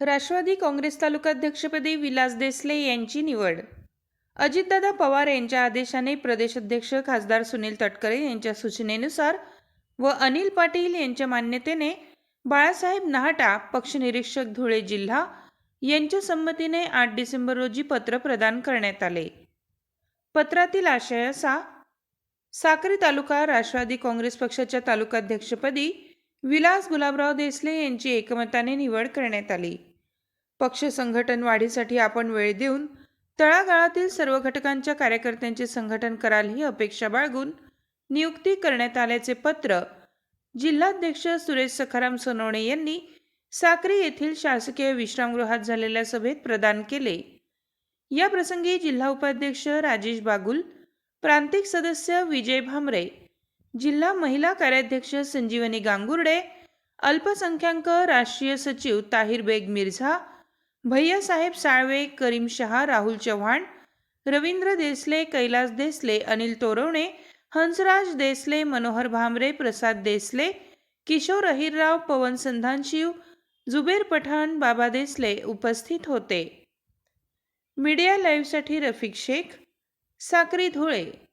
राष्ट्रवादी काँग्रेस तालुकाध्यक्षपदी विलास देसले यांची निवड. अजितदादा पवार यांच्या आदेशाने प्रदेशाध्यक्ष खासदार सुनील तटकरे यांच्या सूचनेनुसार व अनिल पाटील यांच्या मान्यतेने बाळासाहेब नहाटा पक्षनिरीक्षक धुळे जिल्हा यांच्या संमतीने आठ डिसेंबर रोजी पत्र प्रदान करण्यात आले. पत्रातील आशय असा साक्री तालुका राष्ट्रवादी काँग्रेस पक्षाच्या तालुकाध्यक्षपदी विलास गुलाबराव देसले यांची एकमताने निवड करण्यात आली. पक्ष संघटन वाढीसाठी आपण वेळ देऊन तळागाळातील सर्व घटकांच्या कार्यकर्त्यांचे संघटन कराल ही अपेक्षा बाळगून नियुक्ती करण्यात आल्याचे पत्र जिल्हाध्यक्ष सुरेश सखाराम सोनवणे यांनी साक्री येथील शासकीय विश्रामगृहात झालेल्या सभेत प्रदान केले. या प्रसंगी जिल्हा उपाध्यक्ष राजेश बागुल प्रांतिक सदस्य विजय भामरे जिल्हा महिला कार्याध्यक्ष संजीवनी गांगुर्डे अल्पसंख्याक राष्ट्रीय सचिव ताहिर बेग मिर्झा भैयासाहेब साळवे करीम शहा राहुल चव्हाण रवींद्र देसले कैलास देसले अनिल तोरवणे हंसराज देसले मनोहर भामरे प्रसाद देसले किशोर अहिरराव पवन संधानशिव जुबेर पठाण बाबा देसले उपस्थित होते. मीडिया लाईव्हसाठी रफिक शेख साक्री धुळे.